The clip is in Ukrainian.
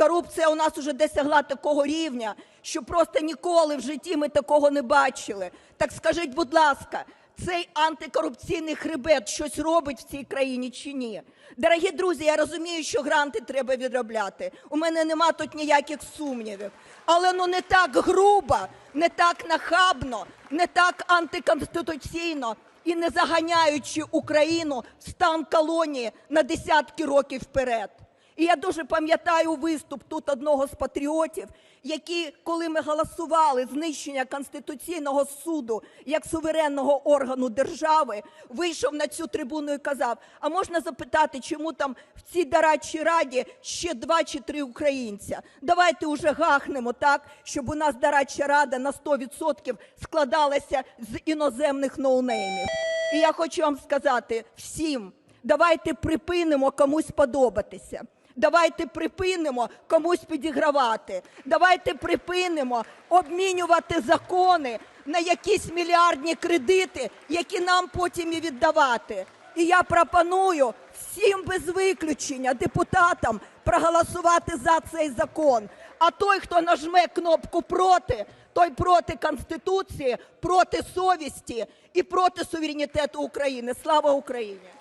Корупція у нас уже досягла такого рівня, що просто ніколи в житті ми такого не бачили. Так скажіть, будь ласка, цей антикорупційний хребет щось робить в цій країні чи ні? Дорогі друзі, я розумію, що гранти треба відробляти. У мене нема тут ніяких сумнівів. Але ну не так грубо, не так нахабно, не так антиконституційно і не заганяючи Україну в стан колонії на десятки років вперед. І я дуже пам'ятаю виступ тут одного з патріотів, який, коли ми голосували знищення Конституційного суду як суверенного органу держави, вийшов на цю трибуну і казав: а можна запитати, чому там в цій дорадчій раді ще два чи три українця? Давайте уже гахнемо так, щоб у нас дорадча рада на 100% складалася з іноземних ноунеймів. І я хочу вам сказати всім: давайте припинимо комусь подобатися. Давайте припинимо комусь підігравати. Давайте припинимо обмінювати закони на якісь мільярдні кредити, які нам потім і віддавати. І я пропоную всім без виключення депутатам проголосувати за цей закон. А той, хто нажме кнопку проти, той проти Конституції, проти совісті і проти суверенітету України. Слава Україні!